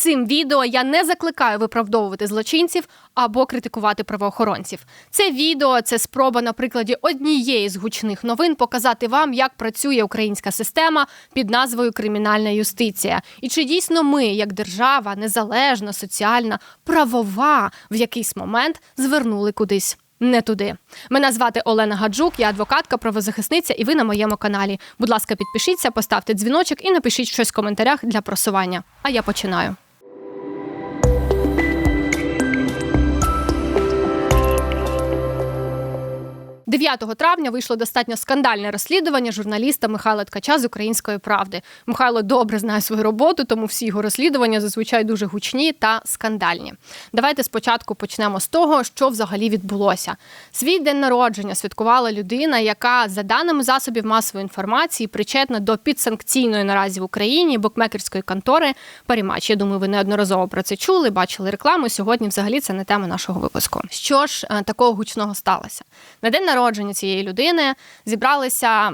Цим відео я не закликаю виправдовувати злочинців або критикувати правоохоронців. Це відео це спроба на прикладі однієї з гучних новин показати вам, як працює українська система під назвою Кримінальна юстиція, і чи дійсно ми, як держава, незалежна, соціальна, правова, в якийсь момент звернули кудись. Не туди. Мене звати Олена Гаджук, я адвокатка, правозахисниця, і ви на моєму каналі. Будь ласка, підпишіться, поставте дзвіночок і напишіть щось в коментарях для просування. А я починаю. – 9 травня вийшло достатньо скандальне розслідування журналіста Михайла Ткача з Української правди. Михайло добре знає свою роботу, тому всі його розслідування зазвичай дуже гучні та скандальні. Давайте спочатку почнемо з того, що взагалі відбулося. Свій день народження святкувала людина, яка за даними засобів масової інформації причетна до підсанкційної наразі в Україні букмекерської контори Парімач. Я думаю, ви неодноразово про це чули, бачили рекламу. Сьогодні, взагалі, це не тема нашого випуску. Що ж е, такого гучного сталося? На день народження цієї людини зібралися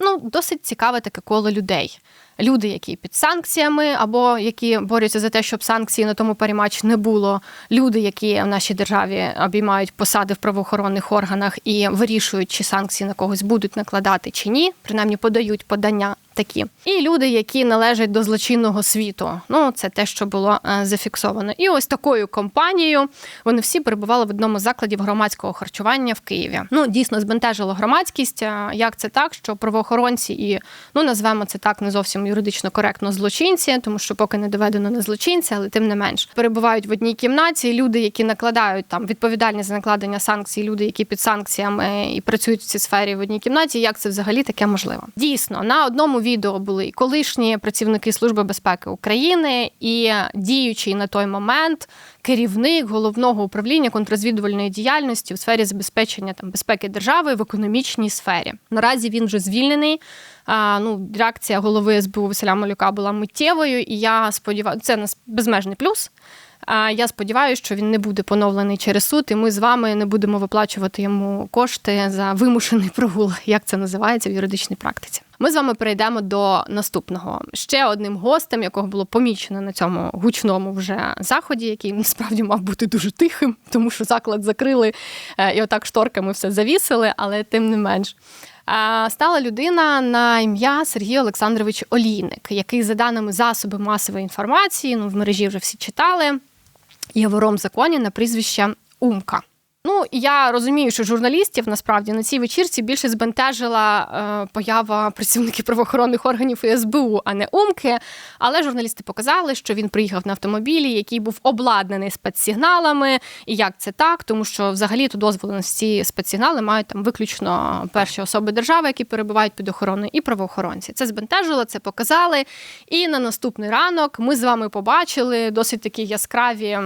ну досить цікаве таке коло людей. Люди, які під санкціями, або які борються за те, щоб санкцій на тому парімач не було. Люди, які в нашій державі обіймають посади в правоохоронних органах і вирішують, чи санкції на когось будуть накладати чи ні, принаймні подають подання такі. І люди, які належать до злочинного світу. Ну, це те, що було е, зафіксовано. І ось такою компанією вони всі перебували в одному з закладів громадського харчування в Києві. Ну, дійсно збентежило громадськість. е, Як це так, що правоохоронці і ну назвемо це так не зовсім юридично коректно злочинці, тому що поки не доведено не злочинці, але тим не менш перебувають в одній кімнаті. Люди, які накладають там відповідальність за накладення санкцій, люди, які під санкціями і працюють в цій сфері в одній кімнаті. Як це взагалі таке можливо? Дійсно, на одному відео були і колишні працівники Служби безпеки України і діючий на той момент керівник головного управління контррозвідувальної діяльності у сфері забезпечення там безпеки держави в економічній сфері. Наразі він вже звільнений. А, ну, реакція голови СБУ Василя Малюка була миттєвою, і я сподіваюся, це нас безмежний плюс. А я сподіваюся, що він не буде поновлений через суд, і ми з вами не будемо виплачувати йому кошти за вимушений прогул, як це називається в юридичній практиці. Ми з вами перейдемо до наступного ще одним гостем, якого було помічено на цьому гучному вже заході, який насправді мав бути дуже тихим, тому що заклад закрили е, і отак шторками все завісили, але тим не менш. Е, Стала людина на ім'я Сергій Олександрович Олійник, який, за даними засобів масової інформації, ну в мережі вже всі читали, є вором законі на прізвище Умка. Ну, я розумію, що журналістів насправді на цій вечірці більше збентежила е, поява працівників правоохоронних органів СБУ, а не Умки. Але журналісти показали, що він приїхав на автомобілі, який був обладнаний спецсигналами. І як це так? Тому що взагалі то дозволеності ці спецсигнали мають там виключно перші особи держави, які перебувають під охороною, і правоохоронці. Це збентежило, це показали. І на наступний ранок ми з вами побачили досить такі яскраві.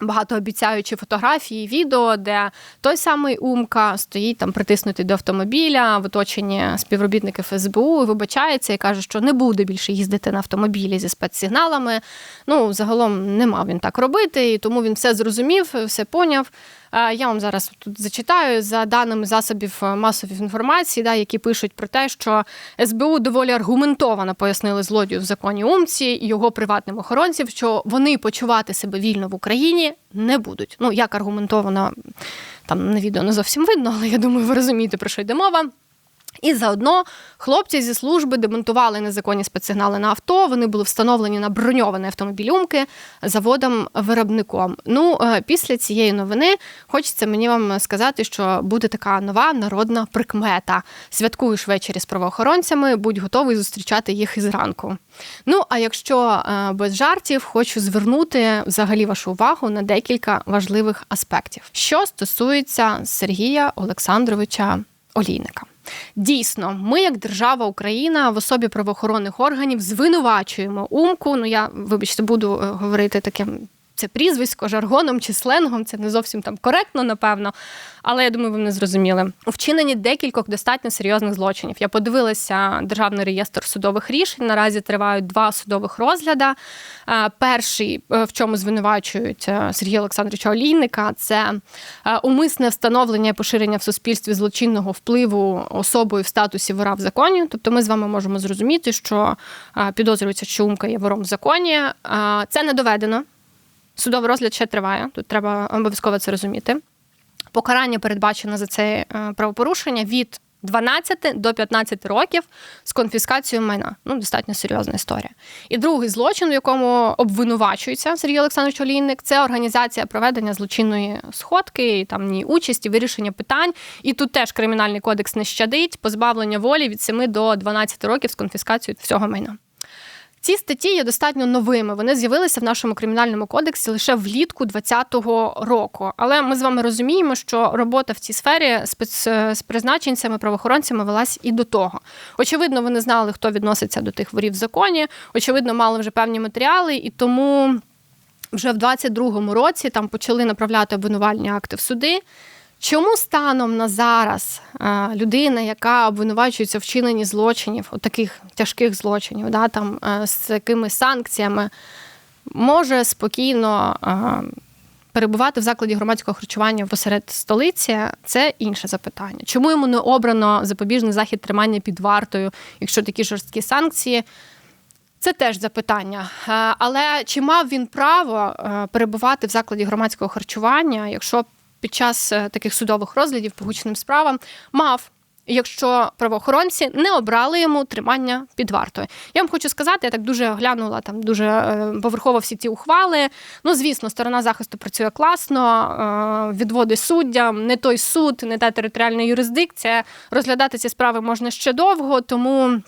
Багатообіцяючі фотографії, відео, де той самий Умка стоїть там притиснутий до автомобіля в оточенні співробітників СБУ, і вибачається і каже, що не буде більше їздити на автомобілі зі спецсигналами. Ну, загалом не мав він так робити, і тому він все зрозумів, все поняв. Е, Я вам зараз тут зачитаю за даними засобів масової інформації, да, які пишуть про те, що СБУ доволі аргументовано пояснили злодію в законі Умці і його приватним охоронцям, що вони почувати себе вільно в Україні не будуть. Ну як аргументовано там на відео не зовсім видно, але я думаю, ви розумієте про що йде мова. І заодно хлопці зі служби демонтували незаконні спецсигнали на авто. Вони були встановлені на броньований автомобіль Умки заводом-виробником. Ну, е, після цієї новини хочеться мені вам сказати, що буде така нова народна прикмета. Святкуєш ввечері з правоохоронцями, будь готовий зустрічати їх із ранку. Ну, а якщо е, без жартів, хочу звернути взагалі вашу увагу на декілька важливих аспектів, що стосується Сергія Олександровича Олійника. Дійсно, ми, як держава Україна, в особі правоохоронних органів звинувачуємо умку. Ну я вибачте, буду е, говорити таким це прізвисько жаргоном чи сленгом, це не зовсім там коректно, напевно. Але я думаю, ви мене зрозуміли. У вчиненні декількох достатньо серйозних злочинів. Я подивилася державний реєстр судових рішень. Наразі тривають два судових розгляди. Е, перший, е, в чому звинувачують е, Сергія Олександровича Олійника, це умисне встановлення і поширення в суспільстві злочинного впливу особою в статусі вора в законі. Тобто, ми з вами можемо зрозуміти, що підозрюється, що Умка є вором в законі. Це не доведено. Судовий розгляд ще триває. Тут треба обов'язково це розуміти. Покарання передбачено за це е, правопорушення від 12 до 15 років з конфіскацією майна. Ну, достатньо серйозна історія. І другий злочин, в якому обвинувачується Сергій Олександрович Олійник, це організація проведення злочинної сходки, там ні участі, вирішення питань. І тут теж кримінальний кодекс не щадить позбавлення волі від 7 до 12 років з конфіскацією всього майна. Ці статті є достатньо новими. Вони з'явилися в нашому кримінальному кодексі лише влітку 2020 року. Але ми з вами розуміємо, що робота в цій сфері з призначенцями, правоохоронцями велась і до того. Очевидно, вони знали, хто відноситься до тих ворів в законі. Очевидно, мали вже певні матеріали, і тому вже в 22-му році там почали направляти обвинувальні акти в суди. Чому станом на зараз людина, яка обвинувачується в вчиненні злочинів, от таких тяжких злочинів, да, там з якими санкціями, може спокійно перебувати в закладі громадського харчування посеред столиці, це інше запитання. Чому йому не обрано запобіжний захід тримання під вартою, якщо такі жорсткі санкції? Це теж запитання. Але чи мав він право перебувати в закладі громадського харчування, якщо під час е, таких судових розглядів по гучним справам мав. Якщо правоохоронці не обрали йому тримання під вартою, я вам хочу сказати, я так дуже глянула там дуже е, поверхово всі ці ухвали. Ну, звісно, сторона захисту працює класно, е, відводи суддям, не той суд, не та територіальна юрисдикція. Розглядати ці справи можна ще довго, тому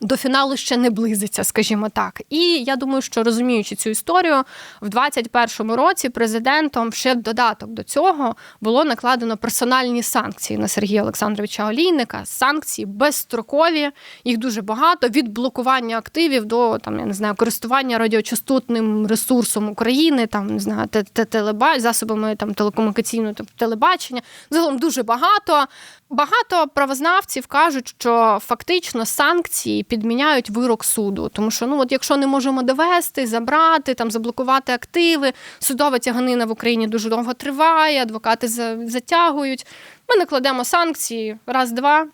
до фіналу ще не близиться, скажімо так. І я думаю, що розуміючи цю історію, в 2021 році президентом ще в додаток до цього було накладено персональні санкції на Сергія Олександровича Олійника. Санкції безстрокові, їх дуже багато. Від блокування активів до там я не знаю користування радіочастотним ресурсом України, там не знаю, телеба засобами там телекомунікаційного телебачення. Загалом дуже багато. Багато правознавців кажуть, що фактично санкції підміняють вирок суду, тому що ну от якщо не можемо довести, забрати, там заблокувати активи, судова тяганина в Україні дуже довго триває, адвокати затягують. Ми накладемо санкції, раз-два,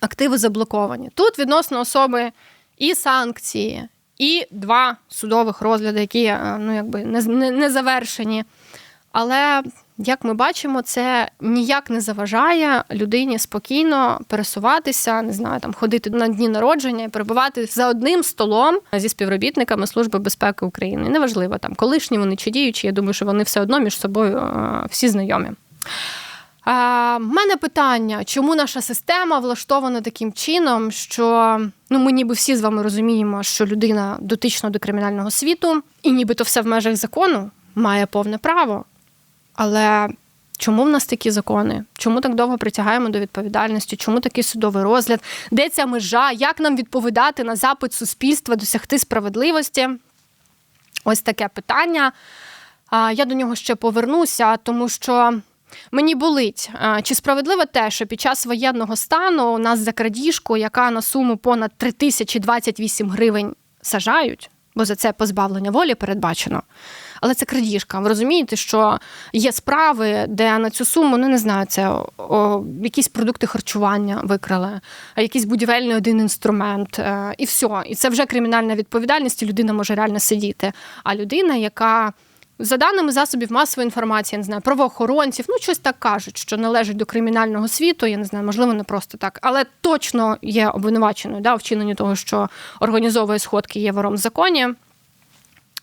активи заблоковані. Тут відносно особи і санкції, і два судових розгляди, які е, ну якби не, не, не завершені. Але як ми бачимо, це ніяк не заважає людині спокійно пересуватися, не знаю, там ходити на дні народження і перебувати за одним столом зі співробітниками Служби безпеки України. Неважливо там колишні вони чи діючі. Я думаю, що вони все одно між собою е, всі знайомі. У мене питання, чому наша система влаштована таким чином, що ну ми ніби всі з вами розуміємо, що людина дотична до кримінального світу, і нібито все в межах закону має повне право. Але чому в нас такі закони? Чому так довго притягаємо до відповідальності? Чому такий судовий розгляд? Де ця межа? Як нам відповідати на запит суспільства, досягти справедливості? Ось таке питання. Я до нього ще повернуся, тому що. Мені болить, чи справедливо те, що під час воєнного стану у нас за крадіжку, яка на суму понад 3028 гривень сажають, бо за це позбавлення волі передбачено але це крадіжка. Ви розумієте, що є справи, де на цю суму ну не знаю, це о, якісь продукти харчування викрали, якийсь будівельний один інструмент, е, і все. І це вже кримінальна відповідальність. і Людина може реально сидіти. А людина, яка за даними засобів масової інформації, я не знаю, правоохоронців, ну щось так кажуть, що належить до кримінального світу. Я не знаю, можливо, не просто так, але точно є обвинуваченою да, вчиненню того, що організовує сходки є вором в законі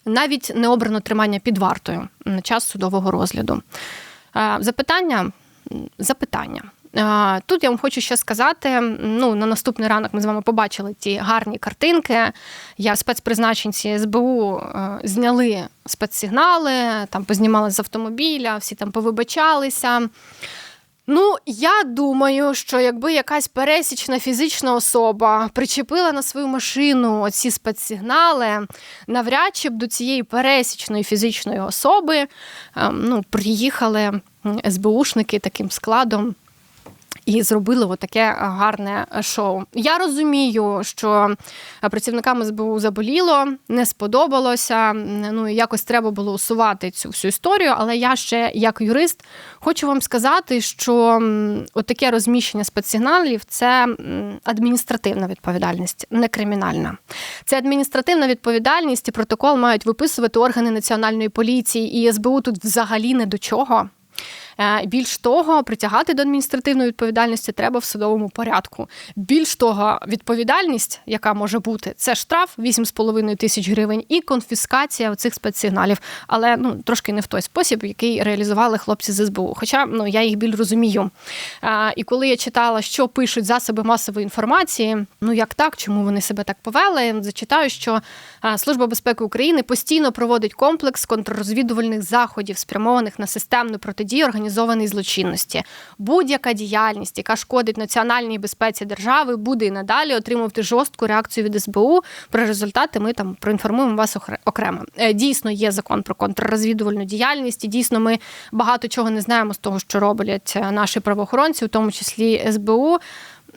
навіть не обрано тримання під вартою на час судового розгляду. Запитання запитання. Тут я вам хочу ще сказати: ну на наступний ранок ми з вами побачили ті гарні картинки. Я спецпризначенці СБУ зняли спецсигнали, там познімали з автомобіля, всі там повибачалися. Ну, я думаю, що якби якась пересічна фізична особа причепила на свою машину оці спецсигнали, навряд чи б до цієї пересічної фізичної особи ем, ну, приїхали СБУшники таким складом. І зробили отаке гарне шоу. Я розумію, що працівникам СБУ заболіло, не сподобалося. Ну якось треба було усувати цю всю історію. Але я ще, як юрист, хочу вам сказати, що отаке розміщення спецсигналів це адміністративна відповідальність, не кримінальна. Це адміністративна відповідальність і протокол мають виписувати органи національної поліції і СБУ тут взагалі не до чого. Е, Більш того, притягати до адміністративної відповідальності треба в судовому порядку. Більш того, відповідальність, яка може бути, це штраф 8,5 тисяч гривень і конфіскація цих спецсигналів. Але ну трошки не в той спосіб, який реалізували хлопці з СБУ. Хоча ну я їх біль розумію. Е, І коли я читала, що пишуть засоби масової інформації, ну як так, чому вони себе так повели, зачитаю, що е, Служба безпеки України постійно проводить комплекс контррозвідувальних заходів, спрямованих на системну протидію організованій злочинності. Будь-яка діяльність, яка шкодить національній безпеці держави, буде і надалі отримувати жорстку реакцію від СБУ. Про результати ми там проінформуємо вас окремо. Е, Дійсно, є закон про контррозвідувальну діяльність. І дійсно, ми багато чого не знаємо з того, що роблять е, наші правоохоронці, в тому числі СБУ.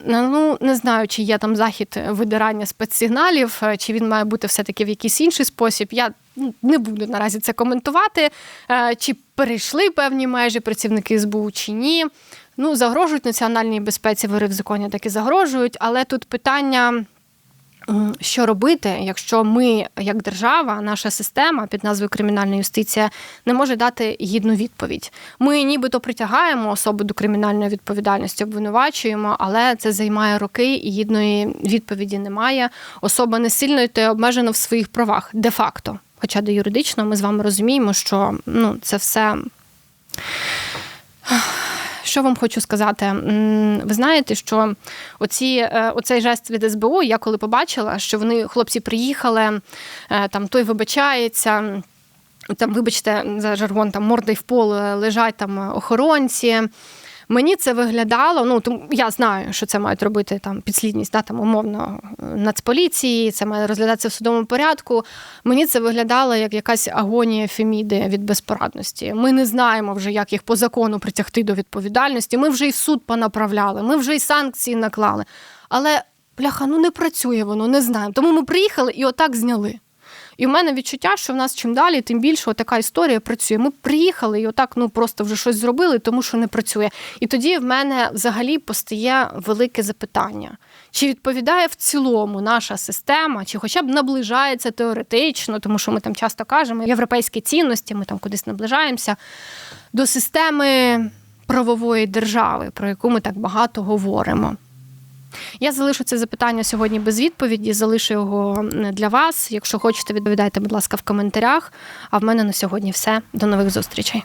Ну не знаю, чи є там захід видирання спецсигналів, е, чи він має бути все-таки в якийсь інший спосіб. Я не буду наразі це коментувати. Е, Чи перейшли певні межі працівники СБУ, чи ні. Ну, загрожують національній безпеці, вири в законі так і загрожують, але тут питання. Що робити, якщо ми, як держава, наша система під назвою кримінальна юстиція не може дати гідну відповідь? Ми нібито притягаємо особу до кримінальної відповідальності, обвинувачуємо, але це займає роки і гідної відповіді немає. Особа не сильно та обмежена в своїх правах де-факто. Хоча де юридично ми з вами розуміємо, що ну, це все. Що вам хочу сказати? Ви знаєте, що оці, е, оцей жест від СБУ, я коли побачила, що вони хлопці приїхали, е, там той вибачається. Там, вибачте, за жаргон, там мордой в пол е, лежать там охоронці. Мені це виглядало. Ну тому я знаю, що це мають робити там підслідність, да, там умовно е, нацполіції, це має розглядатися в судовому порядку. Мені це виглядало як якась агонія Феміди від безпорадності. Ми не знаємо вже, як їх по закону притягти до відповідальності. Ми вже в суд понаправляли, ми вже і санкції наклали. Але бляха, ну не працює воно, не знаємо. Тому ми приїхали і отак зняли. І в мене відчуття, що в нас чим далі, тим більше така історія працює. Ми приїхали і отак ну просто вже щось зробили, тому що не працює. І тоді в мене взагалі постає велике запитання: чи відповідає в цілому наша система, чи хоча б наближається теоретично, тому що ми там часто кажемо європейські цінності, ми там кудись наближаємося до системи правової держави, про яку ми так багато говоримо. Я залишу це запитання сьогодні без відповіді, залишу його для вас. Якщо хочете, відповідайте, будь ласка, в коментарях. А в мене на сьогодні все. До нових зустрічей.